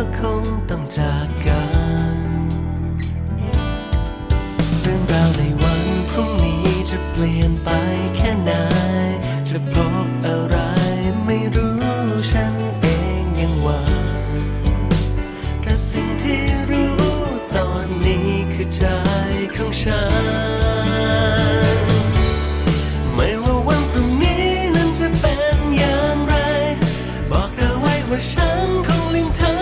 ็คงต้องจากกัน เรื่องราวในวันพรุ่งนี้จะเปลี่ยนไปแค่ไหน จะพบอะไรไม่รู้ฉันเองยังหวังแต่สิ่งที่รู้ตอนนี้คือใจของฉัน ไม่ว่าวันพรุ่งนี้นั้นจะเป็นอย่างไร บอกเธอไว้ว่าฉันคงลืมเธอ